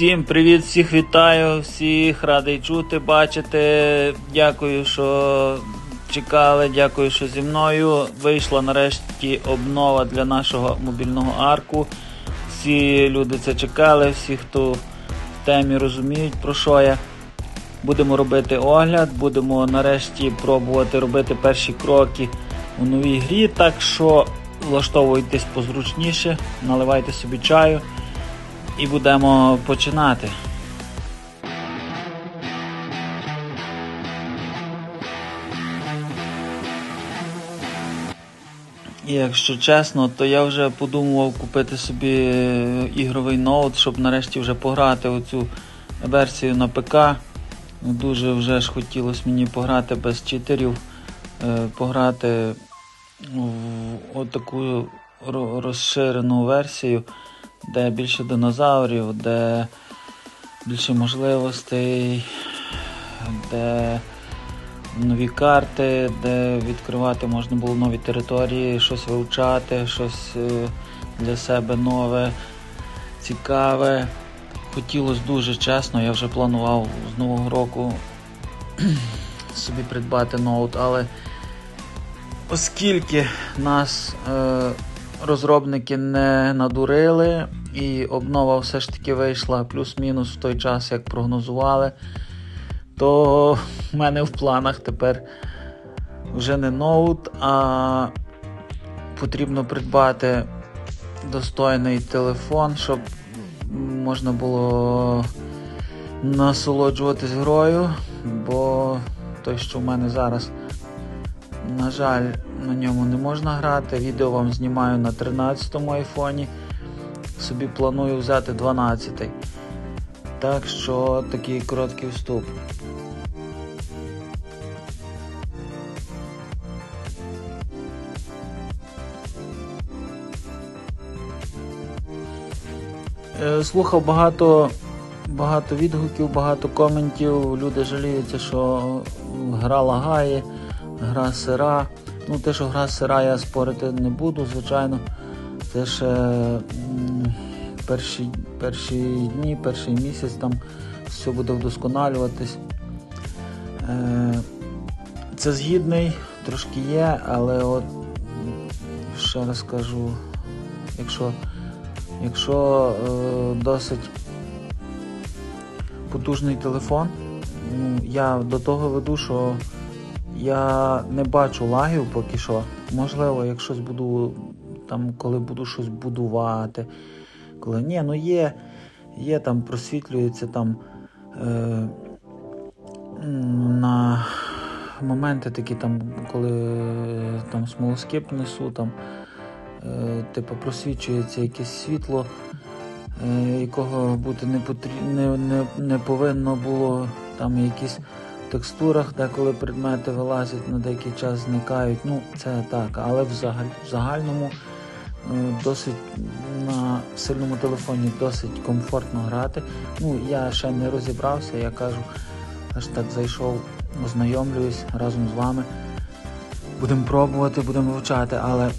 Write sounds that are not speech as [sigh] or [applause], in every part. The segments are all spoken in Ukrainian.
Всім привіт, всіх вітаю, всіх радий чути, бачити. Дякую, що чекали, дякую, що зі мною. Вийшла нарешті обнова для нашого мобільного арку. Всі люди це чекали, всі, хто в темі розуміють, про що я. Будемо робити огляд, будемо нарешті пробувати робити перші кроки у новій грі. Так що влаштовуйтесь позручніше, наливайте собі чаю і будемо починати. Якщо чесно, то я вже подумував купити собі ігровий ноут, щоб нарешті вже пограти оцю версію на ПК. Дуже вже ж хотілося мені пограти без читерів, е, пограти в таку розширену версію, де більше динозаврів, де більше можливостей, де нові карти, де відкривати можна було нові території, щось вивчати, щось е, для себе нове, цікаве. Хотілося дуже чесно, я вже планував з нового року [clears throat] собі придбати ноут, але оскільки нас е, розробники не надурили і обнова все ж таки вийшла плюс-мінус в той час, як прогнозували, то в мене в планах тепер вже не ноут, а потрібно придбати достойний телефон, щоб можна було насолоджуватись грою, бо той, що в мене зараз, на жаль, на ньому не можна грати. Відео вам знімаю на 13-му айфоні. Собі планую взяти 12-й. Так що такий короткий вступ. Е, слухав багато багато відгуків, багато коментів. Люди жаліються, що гра лагає, гра сира. Ну, те, що гра сира, я спорити не буду, звичайно. Це ще перші перші дні, перший місяць там все буде вдосконалюватись. Е, це згідний, трошки є, але от ще раз кажу, якщо Якщо е, досить потужний телефон, ну, я до того веду, що я не бачу лагів поки що. Можливо, якщо буду там, коли буду щось будувати, коли ні, ну є, є там, просвітлюється там е, на моменти такі, там, коли там смолоскип несу, там Е, типу просвічується якесь світло, е, якого бути не потріб... не, не, не повинно було. Там якісь текстурах, деколи предмети вилазять на деякий час зникають. Ну, це так, але в, загаль... в загальному е, досить на сильному телефоні досить комфортно грати. Ну, Я ще не розібрався, я кажу, аж так зайшов, ознайомлююсь разом з вами. Будемо пробувати, будемо вивчати, але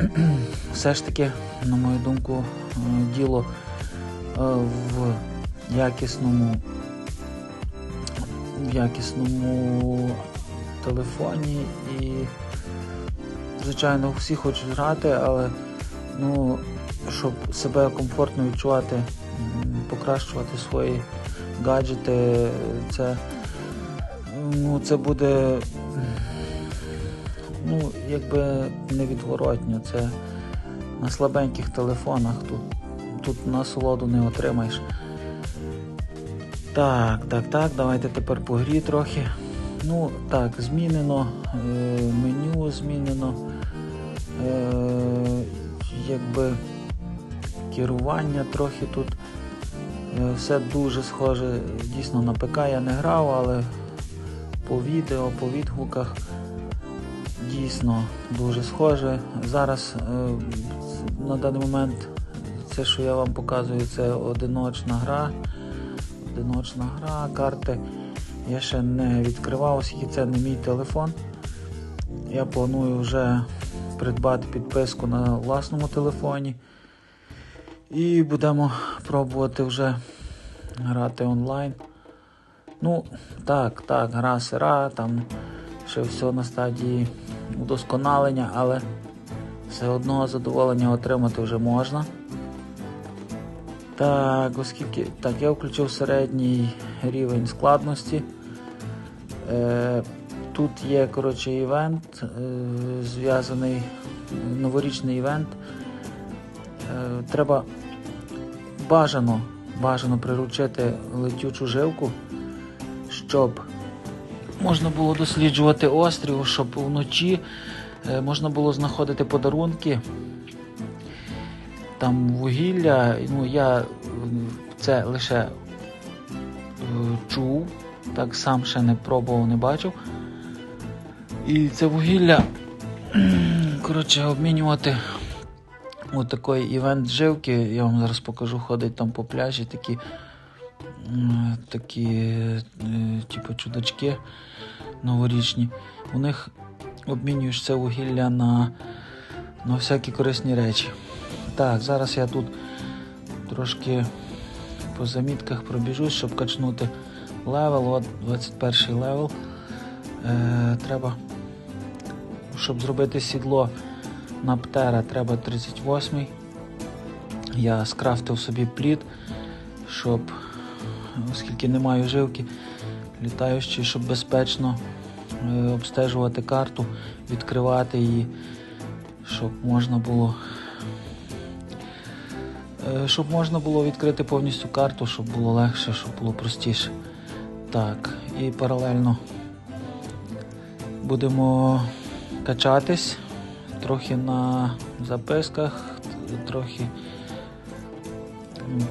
[clears throat] все ж таки, на мою думку, е, діло е, в якісному в якісному телефоні і, звичайно, всі хочуть грати, але ну, щоб себе комфортно відчувати, покращувати свої гаджети, це, ну, це буде ну, якби невідворотньо. Це на слабеньких телефонах тут тут насолоду не отримаєш. Так, так, так, давайте тепер по грі трохи. Ну, так, змінено, е, меню змінено, е, якби керування трохи тут. Е, все дуже схоже, дійсно на ПК я не грав, але по відео, по відгуках дійсно дуже схоже. Зараз е, на даний момент це, що я вам показую, це одиночна гра. Одиночна гра, карти. Я ще не відкривав, оскільки це не мій телефон. Я планую вже придбати підписку на власному телефоні. І будемо пробувати вже грати онлайн. Ну, так, так, гра сира, там ще все на стадії удосконалення, але все одно задоволення отримати вже можна. Так, оскільки. Так, я включив середній рівень складності. Е, Тут є коротше, івент, е, зв'язаний новорічний івент. Е, треба бажано, бажано приручити летючу жилку, щоб можна було досліджувати острів, щоб вночі е, можна було знаходити подарунки. Там вугілля, ну я це лише чув, так сам ще не пробував, не бачив. І це вугілля, коротше, обмінювати отакий івент живки. Я вам зараз покажу, ходить там по пляжі такі, такі е, типу чудачки новорічні. У них обмінюєш це вугілля на, на всякі корисні речі. Так, зараз я тут трошки по замітках пробіжусь, щоб качнути левел. От 21 левел. Е, треба, щоб зробити сідло на птера, треба 38-й. Я скрафтив собі плід, щоб, оскільки не маю жилки, літаючи, щоб безпечно е, обстежувати карту, відкривати її, щоб можна було. е, Щоб можна було відкрити повністю карту, щоб було легше, щоб було простіше. Так, і паралельно будемо качатись трохи на записках, трохи,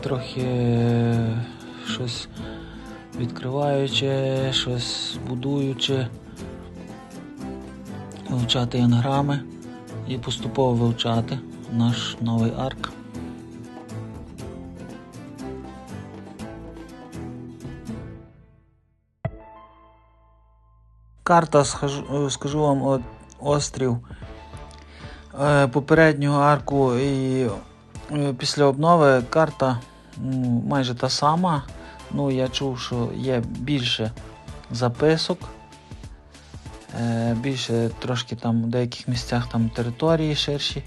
трохи е, щось відкриваючи, щось будуючи, вивчати енграми і поступово вивчати наш новий арк. Карта, скажу, скажу вам, от, острів е, попереднього арку і е, після обнови карта майже та сама. Ну, я чув, що є більше записок, е, більше трошки там в деяких місцях там території ширші,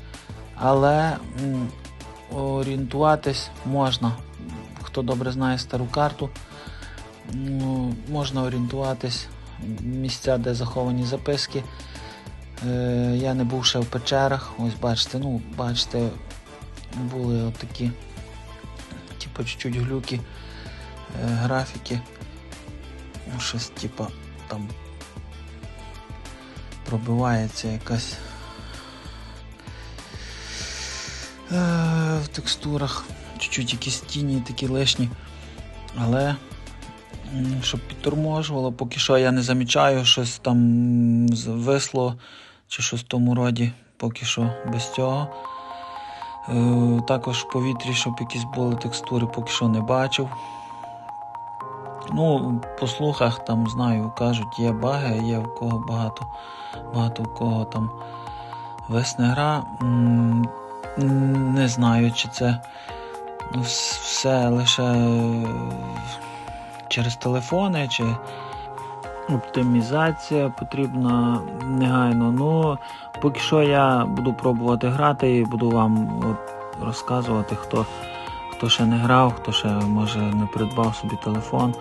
але орієнтуватись можна. Хто добре знає стару карту, можна орієнтуватись місця, де заховані записки. Е, я не був ще в печерах. Ось бачите, ну, бачите, були отакі, типу, чуть-чуть глюки, е, графіки. Ну, Щось, типу, там пробивається якась е, в текстурах, чуть-чуть якісь тіні такі лишні. Але щоб підторможувало, поки що я не замічаю, щось там висло чи щось в тому роді, поки що без цього. Е, також в повітрі, щоб якісь були текстури, поки що не бачив. Ну, по слухах там знаю, кажуть, є баги, є в кого багато, багато в кого там весне гра. Не знаю, чи це все лише через телефони, чи оптимізація потрібна негайно. Ну, поки що я буду пробувати грати і буду вам от розказувати, хто, хто ще не грав, хто ще може не придбав собі телефон,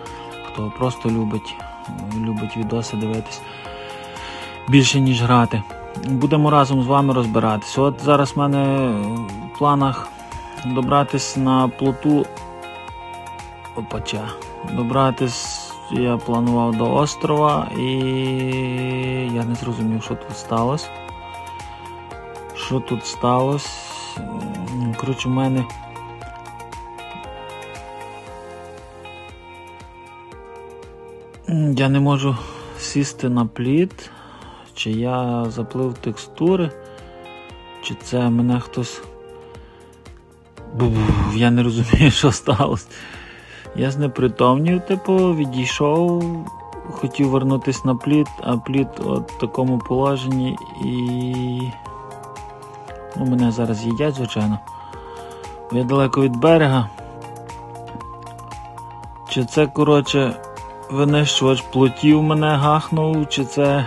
хто просто любить, любить відоси дивитись більше, ніж грати. Будемо разом з вами розбиратися. От зараз в мене в планах добратись на плоту. Опача. Добратись я планував до острова і я не зрозумів, що тут сталося. Що тут сталося? Коротше, в мене. Я не можу сісти на плід, чи я заплив текстури, чи це мене хтось. Я не розумію, [laughs] що сталося. Я знепритомнів, типу, відійшов, хотів вернутися на плід, а плід от в такому положенні і. Ну, мене зараз їдять, звичайно. Я далеко від берега. Чи це, коротше, винищувач плотів мене гахнув, чи це.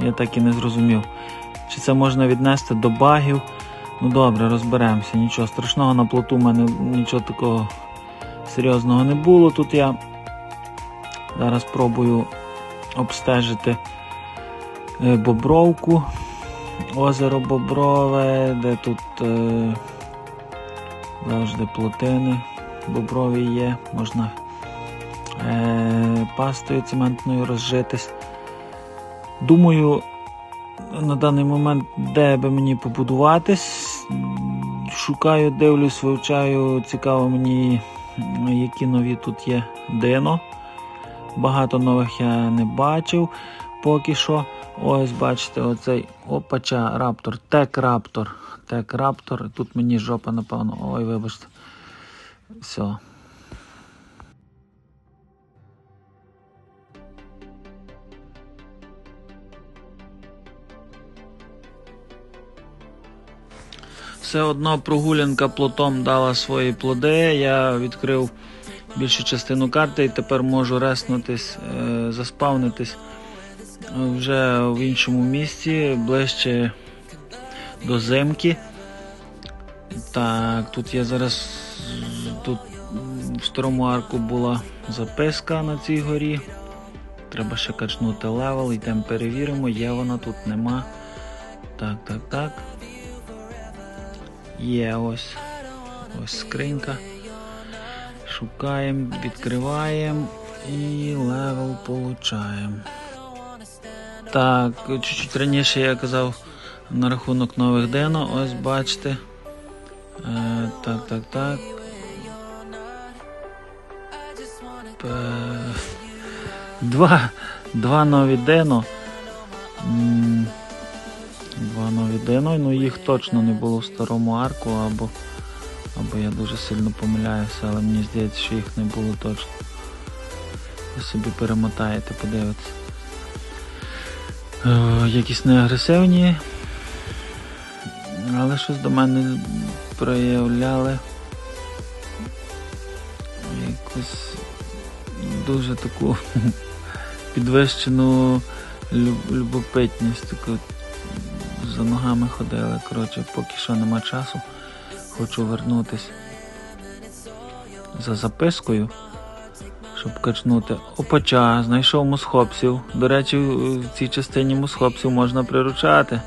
Я так і не зрозумів. Чи це можна віднести до багів? Ну добре, розберемося. Нічого страшного на плоту в мене нічого такого серйозного не було. Тут я зараз пробую обстежити е, Бобровку, озеро Боброве, де тут е, завжди плотини боброві є, можна е, пастою цементною розжитись. Думаю, на даний момент, де би мені побудуватись. Шукаю, дивлюсь, вивчаю, цікаво мені, які нові тут є дино. Багато нових я не бачив поки що. Ось бачите, оцей опача раптор, тек раптор. Тек раптор. Тут мені жопа, напевно. Ой, вибачте. Все. Все одно прогулянка плотом дала свої плоди. Я відкрив більшу частину карти і тепер можу реснутись, е, заспавнитись вже в іншому місці, ближче до зимки. Так, тут я зараз тут в старому арку була записка на цій горі. Треба ще качнути левел, йдемо перевіримо, є вона тут, нема. Так, так, так. Є ось. Ось скринька. Шукаємо, відкриваємо і левел получаємо. Так, чуть-чуть раніше я казав на рахунок нових дено. Ось бачите. Е, так, так, так. П- Два, два нові дено. Два нові дено, ну їх точно не було в старому арку, або, або я дуже сильно помиляюся, але мені здається, що їх не було точно. Ви собі перемотаєте, подивитесь. Е, якісь не агресивні, але щось до мене проявляли якусь дуже таку [laughs] підвищену любопитність, за ногами ходили. Коротше, поки що нема часу. Хочу вернутись за запискою, щоб качнути. Опача, знайшов мусхопсів. До речі, в цій частині мусхопсів можна приручати.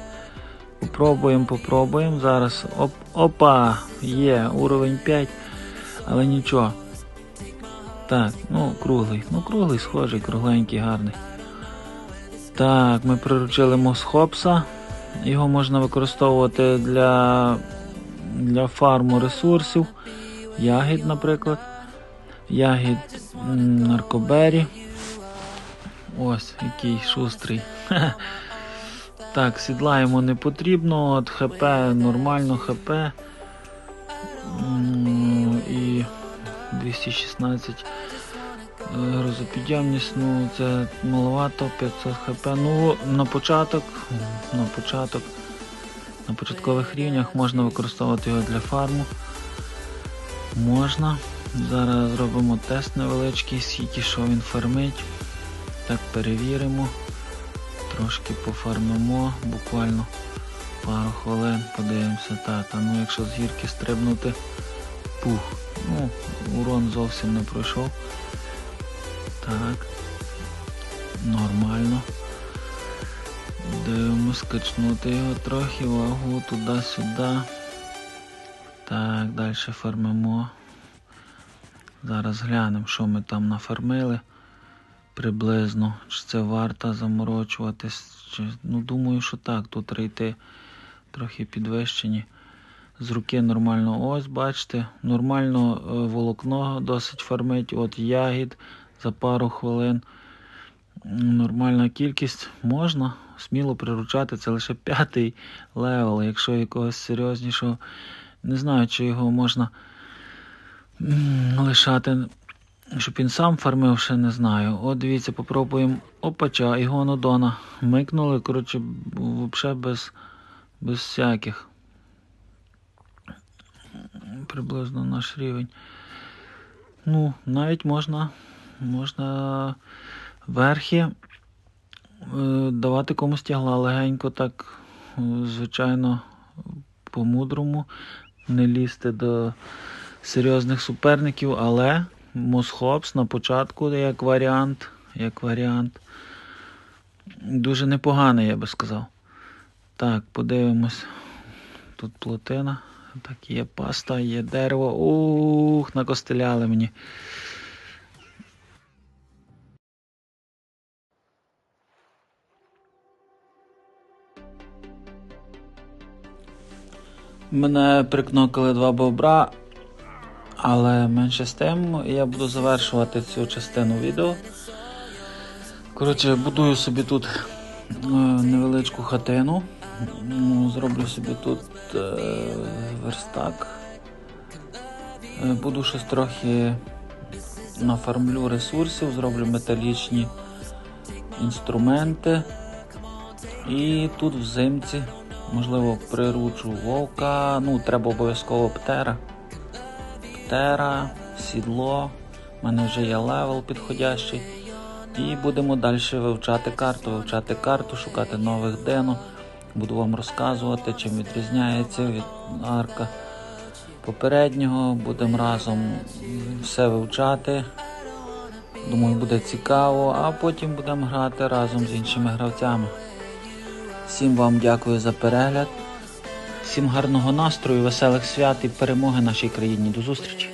Попробуємо, попробуємо. Зараз. Оп, опа! Є, уровень 5, але нічого. Так, ну круглий. Ну круглий, схожий, кругленький, гарний. Так, ми приручили мосхопса. Його можна використовувати для, для фарму ресурсів. Ягід, наприклад. Ягід наркобері. Ось, який шустрий. [laughs] Так, сідла йому не потрібно, от ХП нормально ХП. І 216 грузопідйомність, ну це маловато, 500 хп. Ну, на початок, на початок, на початкових рівнях можна використовувати його для фарму. Можна. Зараз зробимо тест невеличкий, скільки що він фармить. Так, перевіримо. Трошки пофармимо, буквально пару хвилин, подивимося. Так, а ну якщо з гірки стрибнути, пух. Ну, урон зовсім не пройшов. Так. Нормально. Дивимось, качнути його трохи, вагу туди-сюди. Так, далі фармимо. Зараз глянемо, що ми там нафармили приблизно. Чи це варто заморочуватись? Чи... Ну, думаю, що так. Тут рейти трохи підвищені. З руки нормально ось, бачите, нормально е, волокно досить фармить. От ягід за пару хвилин. Нормальна кількість можна сміло приручати. Це лише п'ятий левел. Якщо якогось серйознішого, не знаю, чи його можна лишати, щоб він сам фармив, ще не знаю. От дивіться, попробуємо опача і гонодона. Микнули, коротше, взагалі без, без всяких приблизно наш рівень. Ну, навіть можна, можна верхи е, давати комусь тягла легенько, так, е, звичайно, по-мудрому, не лізти до серйозних суперників, але Мосхопс на початку як варіант, як варіант. Дуже непоганий, я би сказав. Так, подивимось. Тут плотина. Так, є паста, є дерево. Ух, накостеляли мені. Мене прикнокали два бобра, але менше з тим я буду завершувати цю частину відео. Коротше, будую собі тут е, невеличку хатину. Ну, Зроблю собі тут е, верстак. Е, Буду щось трохи нафармлю ресурсів, зроблю металічні інструменти. І тут взимці, можливо, приручу вовка. Ну, треба обов'язково птера. Птера, сідло. У мене вже є левел підходящий. І будемо далі вивчати карту, вивчати карту, шукати нових дено. Буду вам розказувати, чим відрізняється від арка попереднього. Будемо разом все вивчати. Думаю, буде цікаво, а потім будемо грати разом з іншими гравцями. Всім вам дякую за перегляд. Всім гарного настрою, веселих свят і перемоги нашій країні. До зустрічі!